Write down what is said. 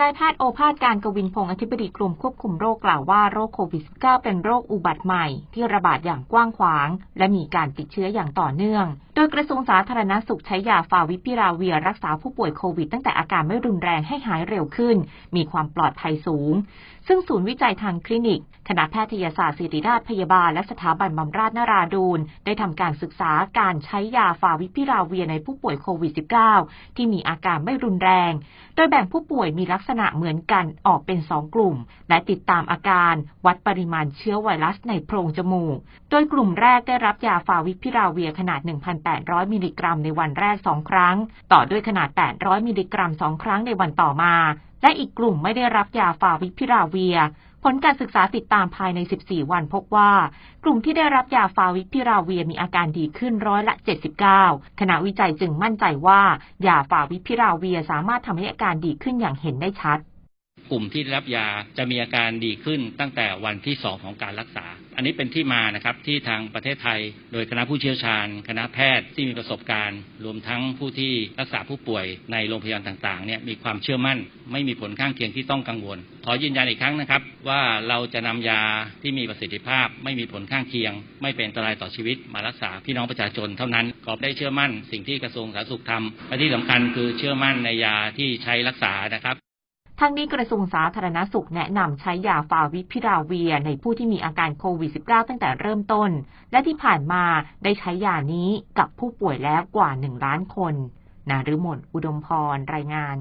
นายแพทย์โอภาสการกวินพงศ์อธิบดีกรมควบคุมโรคกล่าวว่าโรคโควิด -19 เป็นโรคอุบัติใหม่ที่ระบาดอย่างกว้างขวาง และมีการติดเชื้ออย่างต่อเนื่อง โดยกระทรวงสาธารณสุขใช้ยาฟาวิพิราเวียรักษาผู้ป่วยโควิดตั้งแต่อาการไม่รุนแรงให้หายเร็วขึ้น มีความปลอดภัยสูง ซึ่งศูนย์วิจัยทางคลินิก คณะแพทยศาสตร์ศิริราชพยาบาล และสถาบันบำราศนราดูนได้ทำการศึกษาการใช้ยาฟาวิพิราเวียในผู้ป่วยโควิด -19 ที่มีอาการไม่รุนแรง โดยแบ่งผู้ป่วยมีลักษณะเหมือนกันออกเป็น2กลุ่ม และติดตามอาการ วัดปริมาณเชื้อไวรัสในโพรงจมูก โดยกลุ่มแรกได้รับยาฟาวิพิราเวียขนาด800 มิลลิกรัมในวันแรก 2 ครั้ง ต่อด้วยขนาด 800 มิลลิกรัม 2 ครั้งในวันต่อมา และอีกกลุ่มไม่ได้รับยาฟาวิพิราเวีย ผลการศึกษาติดตามภายใน 14 วันพบว่า กลุ่มที่ได้รับยาฟาวิพิราเวียมีอาการดีขึ้นร้อยละ 79 คณะวิจัยจึงมั่นใจว่ายาฟาวิพิราเวียสามารถทำให้อาการดีขึ้นอย่างเห็นได้ชัด กลุ่มที่ได้รับยาจะมีอาการดีขึ้นตั้งแต่วันที่สองของการรักษา อันนี้เป็นที่มานะครับที่ทางประเทศไทย โดยคณะผู้เชี่ยวชาญ คณะแพทย์ที่มีประสบการณ์ รวมทั้งผู้ที่รักษาผู้ป่วยในโรงพยาบาลต่างๆเนี่ยมีความเชื่อมั่น ไม่มีผลข้างเคียงที่ต้องกังวล ขอยืนยันอีกครั้งนะครับ ว่าเราจะนำยาที่มีประสิทธิภาพ ไม่มีผลข้างเคียง ไม่เป็นอันตรายต่อชีวิต มารักษาพี่น้องประชาชนเท่านั้นขอได้เชื่อมั่น สิ่งที่กระทรวงสาธารณสุขทำและที่สำคัญคือเชื่อมั่นในยาที่ใช้รักษานะครับ ทั้งนี้กระทรวงสาธารณสุขแนะนำใช้ยาฟาวิพิราเวียในผู้ที่มีอาการโควิด -19 ตั้งแต่เริ่มต้น และที่ผ่านมาได้ใช้ยานี้กับผู้ป่วยแล้วกว่า 1 ล้านคน นารุมนอุดมพรรายงาน